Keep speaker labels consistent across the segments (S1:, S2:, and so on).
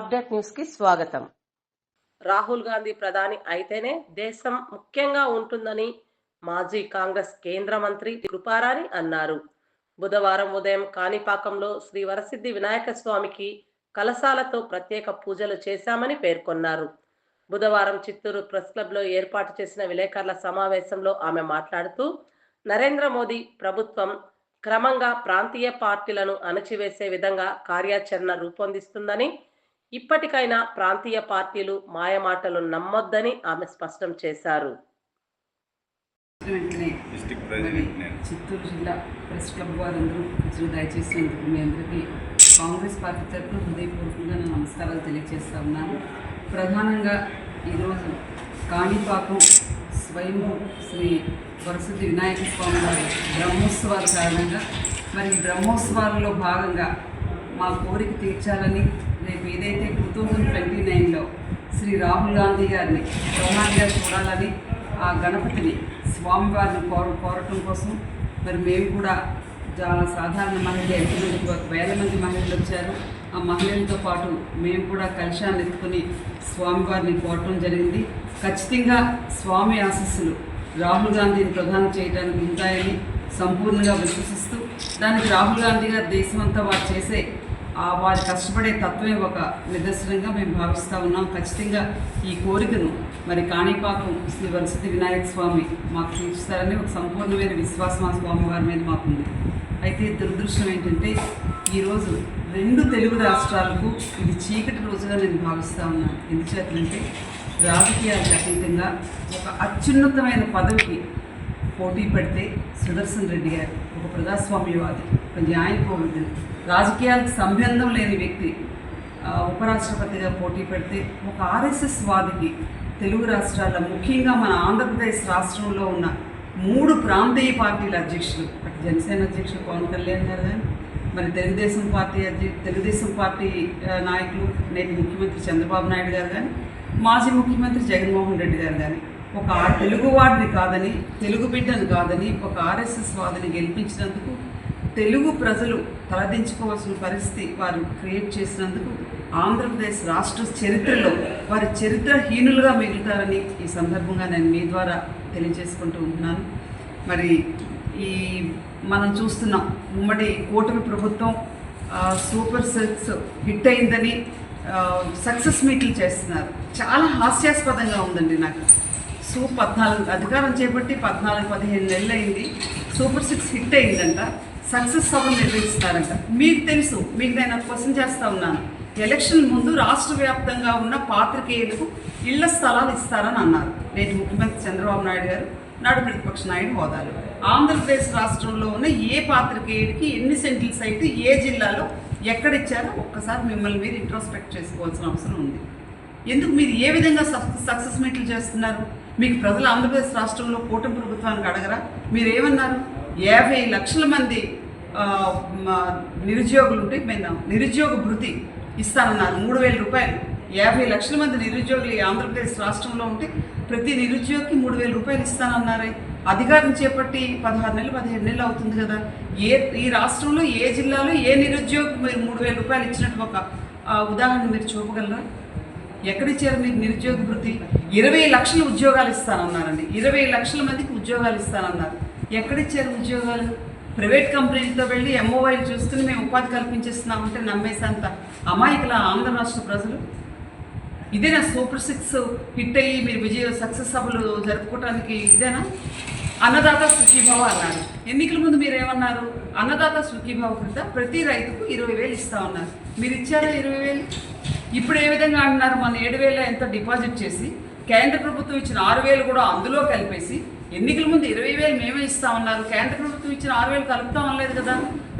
S1: Update న్యూస్కి స్వాగతం. రాహుల్ గాంధీ ప్రధాని అయితేనే దేశం ముఖ్యంగా ఉంటుందని మాజీ కాంగ్రెస్ కేంద్ర మంత్రి కృపారాని అన్నారు. బుధవారం ఉదయం కాణిపాకంలో శ్రీ వరసిద్ధి వినాయక స్వామికి కలశాలతో ప్రత్యేక పూజలు చేశామని పేర్కొన్నారు. బుధవారం చిత్తూరు ప్రెస్ క్లబ్లో ఏర్పాటు చేసిన విలేకరుల సమావేశంలో ఆమె మాట్లాడుతూ నరేంద్ర మోదీ ప్రభుత్వం క్రమంగా ప్రాంతీయ పార్టీలను అణచివేసే విధంగా కార్యాచరణ రూపొందిస్తుందని ఇప్పటికైనా ప్రాంతీయ పార్టీలు మాయమాటలు నమ్మొద్దని ఆమె స్పష్టం చేశారు.
S2: నేను.
S3: చిత్తూరు జిల్లా ప్రెస్ క్లబ్ వారందరూ వచ్చి దయచేసినందుకు మీ అందరికీ కాంగ్రెస్ పార్టీ తరఫున హృదయపూర్వకంగా నా నమస్కారాలు తెలియజేస్తా ఉన్నాను. ప్రధానంగా ఈరోజు కాణిపాకం స్వయంభూ శ్రీ వరసిద్ధి వినాయక స్వామి వారి బ్రహ్మోత్సవాల కారణంగా మరి బ్రహ్మోత్సవాలలో భాగంగా మా కోరిక తీర్చాలని రేపు ఏదైతే టూ థౌజండ్ ట్వంటీ నైన్లో శ్రీ రాహుల్ గాంధీ గారిని ప్రధానిగా చూడాలని ఆ గణపతిని స్వామివారిని కోర కోరటం కోసం మరి మేము కూడా చాలా సాధారణ మహిళ ఎంతమంది వేల మంది మహిళలు వచ్చారు. ఆ మహిళలతో పాటు మేము కూడా కలశాన్ని ఎత్తుకుని స్వామివారిని కోరటం జరిగింది. ఖచ్చితంగా స్వామి ఆశస్సులు రాహుల్ గాంధీని ప్రధానం చేయడానికి ఉంటాయని సంపూర్ణంగా విశ్వసిస్తూ దానికి రాహుల్ గాంధీ గారు దేశమంతా వారు చేసే వారి కష్టపడే తత్వమే ఒక నిదర్శనంగా మేము భావిస్తూ ఉన్నాం. ఖచ్చితంగా ఈ కోరికను మరి కాణిపాకం శ్రీ వరసతి వినాయక స్వామి మాకు తీర్చుతారని ఒక సంపూర్ణమైన విశ్వాసం ఆ స్వామి వారి మీద మాకుంది. అయితే దురదృష్టం ఏంటంటే ఈరోజు రెండు తెలుగు రాష్ట్రాలకు ఇది చీకటి రోజుగా నేను భావిస్తూ ఉన్నాను. ఎందుచేతంటే రాజకీయాలకు అతీతంగా ఒక అత్యున్నతమైన పదవికి పోటీ పడితే సుదర్శన్ రెడ్డి గారు ఒక ప్రజాస్వామ్యవాది. ఒక న్యాయకోవిదుడు రాజకీయాలకు సంబంధం లేని వ్యక్తి ఉపరాష్ట్రపతిగా పోటీ పెడితే ఒక ఆర్ఎస్ఎస్ వాదికి తెలుగు రాష్ట్రాల్లో ముఖ్యంగా మన ఆంధ్రప్రదేశ్ రాష్ట్రంలో ఉన్న మూడు ప్రాంతీయ పార్టీల అధ్యక్షులు అటు జనసేన అధ్యక్షులు పవన్ కళ్యాణ్ గారు కానీ మరి తెలుగుదేశం పార్టీ అధ్య తెలుగుదేశం పార్టీ నాయకులు నేటి ముఖ్యమంత్రి చంద్రబాబు నాయుడు గారు కానీ మాజీ ముఖ్యమంత్రి జగన్మోహన్ రెడ్డి గారు కానీ ఒక ఆ- తెలుగువాడిని కాదని తెలుగు బిడ్డను కాదని ఒక ఆర్ఎస్ఎస్ వాదిని గెలిపించినందుకు తెలుగు ప్రజలు తలదించుకోవాల్సిన పరిస్థితి వారు క్రియేట్ చేసినందుకు ఆంధ్రప్రదేశ్ రాష్ట్ర చరిత్రలో వారి చరిత్రహీనులుగా మిగులుతారని ఈ సందర్భంగా నేను మీ ద్వారా తెలియజేసుకుంటూ ఉంటున్నాను. మరి ఈ మనం చూస్తున్నాం ఉమ్మడి కూటమి ప్రభుత్వం సూపర్ సిక్స్ హిట్ అయిందని సక్సెస్ మీట్లు చేస్తున్నారు. చాలా హాస్యాస్పదంగా ఉందండి నాకు. సూ పద్నాలుగు అధికారం చేపట్టి పద్నాలుగు పదిహేను నెలలు అయింది సూపర్ సిక్స్ హిట్ అయిందంట. సక్సెస్ సభలు నిర్వహిస్తారంట. మీకు తెలుసు మీకు నేను క్వశ్చన్ చేస్తా ఉన్నాను. ఎలక్షన్ ముందు రాష్ట్ర వ్యాప్తంగా ఉన్న పాత్రికేయులకు ఇళ్ళ స్థలాలు ఇస్తారని అన్నారు. నేటి ముఖ్యమంత్రి చంద్రబాబు నాయుడు గారు నాడు ప్రతిపక్ష నాయుడు హోదాలు. ఆంధ్రప్రదేశ్ రాష్ట్రంలో ఉన్న ఏ పాత్రికేయుడికి ఎన్ని సెంటిల్ సైట్ ఏ జిల్లాలో ఎక్కడ ఇచ్చారో ఒక్కసారి మిమ్మల్ని మీరు ఇంట్రోస్పెక్ట్ చేసుకోవాల్సిన అవసరం ఉంది. ఎందుకు మీరు ఏ విధంగా సక్సెస్ మీట్లు చేస్తున్నారు? మీకు ప్రజలు ఆంధ్రప్రదేశ్ రాష్ట్రంలో కూటమి ప్రభుత్వానికి అడగరా? మీరు ఏమన్నారు? యాభై లక్షల మంది నిరుద్యోగులు ఉంటే మేము నిరుద్యోగ భృతి ఇస్తానన్నారు. మూడు వేల రూపాయలు. యాభై లక్షల మంది నిరుద్యోగులు ఈ ఆంధ్రప్రదేశ్ రాష్ట్రంలో ఉంటే ప్రతి నిరుద్యోగికి మూడు వేల రూపాయలు ఇస్తానన్నారే. అధికారం చేపట్టి పదహారు నెలలు పదిహేడు నెలలు అవుతుంది కదా. ఏ ఈ రాష్ట్రంలో ఏ జిల్లాలో ఏ నిరుద్యోగి మీరు మూడు వేల రూపాయలు ఇచ్చినట్టు ఒక ఉదాహరణ మీరు చూపగలరా? ఎక్కడిచ్చారు మీకు నిరుద్యోగ వృత్తి ఇరవై లక్షల ఉద్యోగాలు ఇస్తానన్నారండి. ఇరవై లక్షల మందికి ఉద్యోగాలు ఇస్తానన్నారు. ఎక్కడిచ్చారు ఉద్యోగాలు? ప్రైవేట్ కంపెనీలతో వెళ్ళి ఎంఓవైలు చూసుకుని మేము ఉపాధి కల్పించేస్తున్నామంటే నమ్మేసేంత అమాయకుల ఆంధ్ర రాష్ట్ర ప్రజలు. ఇదేనా సూపర్ సిక్స్ హిట్ అయ్యి మీరు విజయ సక్సెస్ సభలు జరుపుకోవడానికి ఇదేనా? అన్నదాత సుఖీభావ అన్నారు ఎన్నికల ముందు మీరు ఏమన్నారు అన్నదాత సుఖీభావ కింద ప్రతి రైతుకు ఇరవై వేలు ఇస్తా ఉన్నారు మీరు ఇచ్చారా ఇరవై వేలు? ఇప్పుడు ఏ విధంగా అంటున్నారు? మన ఏడు వేల ఎంత డిపాజిట్ చేసి కేంద్ర ప్రభుత్వం ఇచ్చిన ఆరు వేలు కూడా అందులో కలిపేసి ఎన్నికల ముందు ఇరవై వేలు మేమే ఇస్తా ఉన్నారు. కేంద్ర ప్రభుత్వం ఇచ్చిన ఆరు వేలు కలుపుతాం అనలేదు కదా.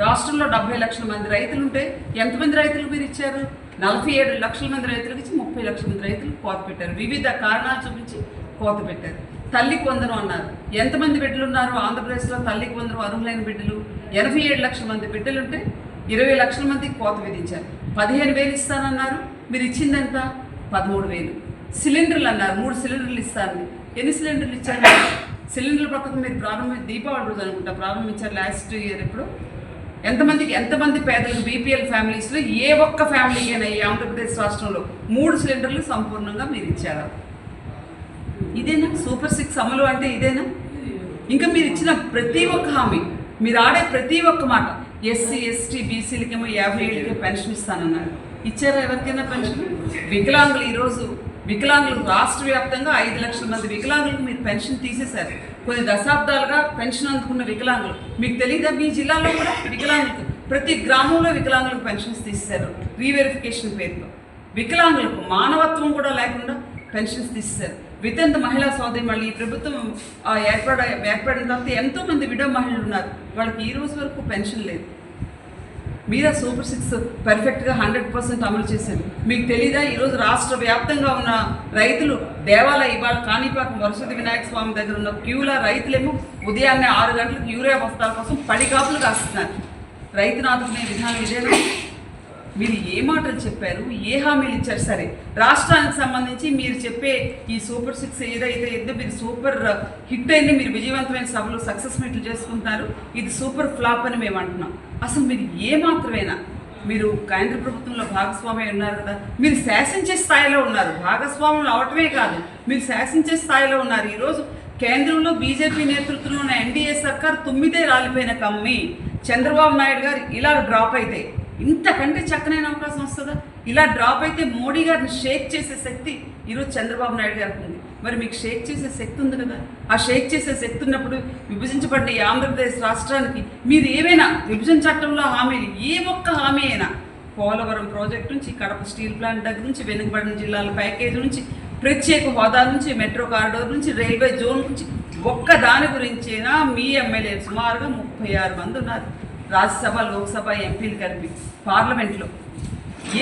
S3: రాష్ట్రంలో డెబ్బై లక్షల మంది రైతులు ఉంటే ఎంతమంది రైతులకు మీరు ఇచ్చారు? నలభై ఏడు లక్షల మంది రైతులకు ఇచ్చి ముప్పై లక్షల మంది రైతులకు కోత పెట్టారు. వివిధ కారణాలు చూపించి కోత పెట్టారు. తల్లికి వందనం అన్నారు. ఎంతమంది బిడ్డలు ఉన్నారు? ఆంధ్రప్రదేశ్లో తల్లికి వందనం అర్హులైన బిడ్డలు. ఎనభై ఏడు లక్షల మంది బిడ్డలుంటే ఇరవై లక్షల మందికి కోత విధించారు. పదిహేను వేలు ఇస్తానన్నారు. మీరు ఇచ్చింది ఎంత పదమూడు వేలు. సిలిండర్లు అన్నారు. మూడు సిలిండర్లు ఇస్తాను ఎన్ని సిలిండర్లు ఇచ్చారు? సిలిండర్ల పక్కకు మీరు ప్రారంభ దీపావళి రోజు అనుకుంటా ప్రారంభించారు లాస్ట్ ఇయర్ ఇప్పుడు ఎంతమందికి ఎంతమంది పేదలకు బీపీఎల్ ఫ్యామిలీస్లో ఏ ఒక్క ఫ్యామిలీకైనా ఈ ఆంధ్రప్రదేశ్ రాష్ట్రంలో మూడు సిలిండర్లు సంపూర్ణంగా మీరు ఇచ్చారా. ఇదేనా? సూపర్ సిక్స్ అమలు అంటే ఇదేనా? ఇంకా మీరు ఇచ్చిన ప్రతి ఒక్క హామీ మీరు ఆడే ప్రతి ఒక్క మాట ఎస్సీ ఎస్టీ బీసీలకేమో యాభై ఏళ్ళకే పెన్షన్ ఇస్తానన్నారు. ఇచ్చారా ఎవరికైనా పెన్షన్? వికలాంగులు ఈరోజు వికలాంగులకు రాష్ట్ర వ్యాప్తంగా ఐదు లక్షల మంది వికలాంగులకు మీరు పెన్షన్ తీసేశారు. కొన్ని దశాబ్దాలుగా పెన్షన్ అందుకున్న వికలాంగులు. మీకు తెలియదా మీ జిల్లాలో కూడా వికలాంగులకు ప్రతి గ్రామంలో వికలాంగులకు పెన్షన్స్ తీసేశారు. రీవెరిఫికేషన్ పేరుతో. వికలాంగులకు మానవత్వం కూడా లేకుండా పెన్షన్స్ తీసేశారు. వితంత మహిళా సోదరి మళ్ళీ ఈ ప్రభుత్వం ఏర్పడ ఏర్పడిన తర్వాత ఎంతో మంది విడో మహిళలు ఉన్నారు. వాళ్ళకి ఈ రోజు వరకు పెన్షన్ లేదు. మీద సూపర్ సిక్స్ పర్ఫెక్ట్గా హండ్రెడ్ పర్సెంట్ అమలు చేశారు. మీకు తెలీదా? ఈరోజు రాష్ట్ర వ్యాప్తంగా ఉన్న రైతులు దేవాలయ ఇవాళ కాణిపాకం వరసతి వినాయక స్వామి దగ్గర ఉన్న క్యూల రైతులేమో ఉదయాన్నే ఆరు గంటలకు యూరియా బస్తాల కోసం పడిగాపులు కాస్తున్నారు. రైతును విధానం ఇదేనా? మీరు ఏ మాటలు చెప్పారు ఏ హామీలు ఇచ్చారు? సరే రాష్ట్రానికి సంబంధించి మీరు చెప్పే ఈ సూపర్ సిక్స్ ఏదైతే ఏదో మీరు సూపర్ హిట్ అయింది మీరు విజయవంతమైన సభలు సక్సెస్ మీట్లు చేసుకుంటున్నారు ఇది సూపర్ ఫ్లాప్ అని మేము అంటున్నాం. అసలు మీరు ఏ మాత్రమేనా మీరు కేంద్ర ప్రభుత్వంలో భాగస్వామి ఉన్నారు కదా మీరు శాసించే స్థాయిలో ఉన్నారు భాగస్వాములు అవటమే కాదు మీరు శాసించే స్థాయిలో ఉన్నారు. ఈరోజు కేంద్రంలో బీజేపీ నేతృత్వంలో ఉన్న ఎన్డీఏ సర్కార్ తొమ్మిదే రాలిపోయిన కమ్మి. చంద్రబాబు నాయుడు గారు ఇలా డ్రాప్ అయితే ఇంతకంటే చక్కనైన అవకాశం వస్తుందా? ఇలా డ్రాప్ అయితే మోడీ గారిని షేక్ చేసే శక్తి ఈరోజు చంద్రబాబు నాయుడు గారికి ఉంది. మరి మీకు షేక్ చేసే శక్తి ఉంది కదా? ఆ షేక్ చేసే శక్తి ఉన్నప్పుడు విభజించబడిన ఈ ఆంధ్రప్రదేశ్ రాష్ట్రానికి మీరు ఏవైనా విభజన చట్టంలో హామీలు ఏ ఒక్క హామీ అయినా పోలవరం ప్రాజెక్ట్ నుంచి కడప స్టీల్ ప్లాంట్ దగ్గర నుంచి వెనుకబడిన జిల్లాల ప్యాకేజ్ నుంచి ప్రత్యేక హోదా నుంచి మెట్రో కారిడోర్ నుంచి రైల్వే జోన్ నుంచి ఒక్క దాని గురించేనా మీ ఎమ్మెల్యే సుమారుగా ముప్పై ఆరు మంది ఉన్నారు. రాజ్యసభ లోక్సభ ఎంపీలు కలిపి పార్లమెంట్లో.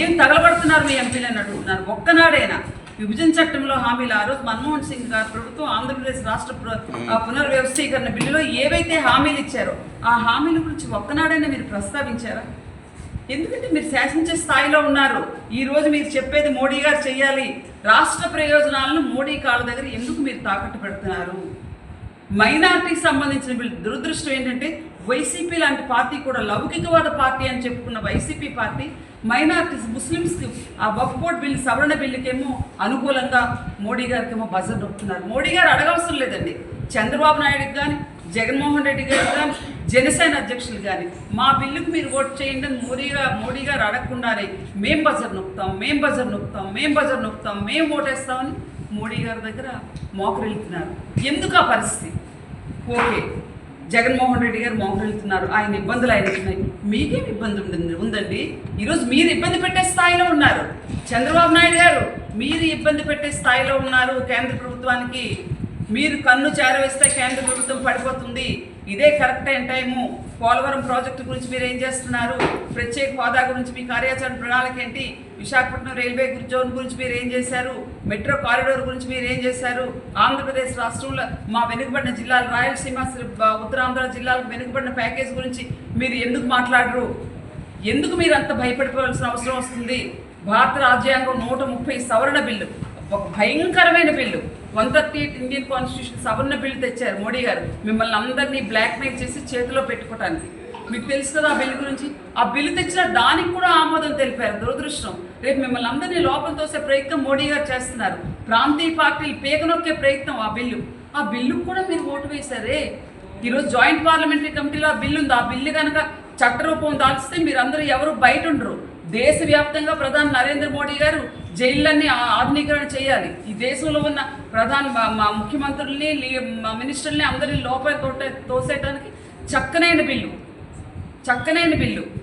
S3: ఏం తగలబడుతున్నారు మీ ఎంపీలు అని అడుగుతున్నారు ఒక్కనాడైనా విభజన చట్టంలో హామీలు ఆ రోజు మన్మోహన్ సింగ్ గారు ప్రభుత్వం ఆంధ్రప్రదేశ్ రాష్ట్ర ఆ పునర్వ్యవస్థీకరణ బిల్లులో ఏవైతే హామీలు ఇచ్చారో ఆ హామీల గురించి ఒక్కనాడైనా మీరు ప్రస్తావించారా? ఎందుకంటే మీరు శాసించే స్థాయిలో ఉన్నారు. ఈరోజు మీరు చెప్పేది మోడీ గారు చేయాలి రాష్ట్ర ప్రయోజనాలను మోడీ కాళ్ళ దగ్గర ఎందుకు మీరు తాకట్టు పెడుతున్నారు? మైనార్టీకి సంబంధించిన బిల్ దురదృష్టం ఏంటంటే వైసీపీ లాంటి పార్టీ కూడా లౌకికవాద పార్టీ అని చెప్పుకున్న వైసీపీ పార్టీ మైనార్టీస్ ముస్లిమ్స్కి ఆ వక్ఫ్ బోర్డ్ బిల్ సవరణ బిల్లుకేమో అనుకూలంగా మోడీ గారికి ఏమో బజర్ నొప్పుతున్నారు మోడీ గారు అడగవసరం లేదండి. చంద్రబాబు నాయుడుకి కానీ జగన్మోహన్ రెడ్డి గారికి కానీ జనసేన అధ్యక్షులు కానీ మా బిల్లుకు మీరు ఓట్ చేయండి అని మోడీ గారు మోడీ గారు అడగకుండానే మేం బజర్ నొక్కుతాం మేం బజర్ నొక్కుతాం మేం బజర్ నొక్కుతాం మేం ఓటేస్తామని మోడీ గారి దగ్గర మోకరెళ్తున్నారు ఎందుకు ఆ పరిస్థితి? ఓకే. జగన్మోహన్ రెడ్డి గారు మోహరెళ్తున్నారు ఆయన ఇబ్బందులు ఆయన ఉన్నాయి మీకేం ఇబ్బంది ఉంటుంది ఉందండి. ఈరోజు మీరు ఇబ్బంది పెట్టే స్థాయిలో ఉన్నారు. చంద్రబాబు నాయుడు గారు మీరు ఇబ్బంది పెట్టే స్థాయిలో ఉన్నారు కేంద్ర ప్రభుత్వానికి. మీరు కన్ను చేరవేస్తే కేంద్ర ప్రభుత్వం పడిపోతుంది. ఇదే కరెక్ట్ అయిన టైము పోలవరం ప్రాజెక్టు గురించి మీరు ఏం చేస్తున్నారు? ప్రత్యేక హోదా గురించి మీ కార్యాచరణ ప్రణాళిక ఏంటి? విశాఖపట్నం రైల్వే జోన్ గురించి మీరు ఏం చేశారు? మెట్రో కారిడోర్ గురించి మీరు ఏం చేశారు? ఆంధ్రప్రదేశ్ రాష్ట్రంలో మా వెనుకబడిన జిల్లాలు రాయలసీమ శ్రీ- ఉత్తరాంధ్ర జిల్లాలకు వెనుకబడిన ప్యాకేజ్ గురించి మీరు ఎందుకు మాట్లాడరు? ఎందుకు మీరు అంత భయపడిపోవాల్సిన అవసరం వస్తుంది? భారత రాజ్యాంగం నూట ముప్పై సవరణ బిల్లు. ఒక భయంకరమైన bill. One thirty Indian constitution సవర్ణ బిల్లు తెచ్చారు మోడీ గారు. మిమ్మల్ని అందరినీ బ్లాక్మెయిల్ చేసి చేతిలో పెట్టుకోవటానికి మీకు తెలుసు కదా ఆ బిల్లు గురించి? ఆ బిల్లు తెచ్చిన దానికి కూడా ఆమోదం తెలిపారు. దురదృష్టం. రేపు మిమ్మల్ని అందరినీ లోపల తోసే ప్రయత్నం మోడీ గారు చేస్తున్నారు. ప్రాంతీయ పార్టీలు పేగనొక్కే ప్రయత్నం ఆ బిల్లు ఆ బిల్లుకు కూడా మీరు ఓటు వేశారే. ఈరోజు జాయింట్ పార్లమెంటరీ కమిటీలో ఆ బిల్లు ఉంది. ఆ బిల్లు కనుక చట్టరూపం దాల్చితే మీరందరూ ఎవరు బయట ఉండరు. దేశవ్యాప్తంగా ప్రధాని నరేంద్ర మోడీ గారు జైళ్ళన్నీ ఆధునీకరణ చేయాలి. ఈ దేశంలో ఉన్న ప్రధాన మా- ముఖ్యమంత్రుల్ని మా మినిస్టర్ని అందరినీ లోపల తోటే తోసేయడానికి చక్కనైన బిల్లు. చక్కనైన బిల్లు.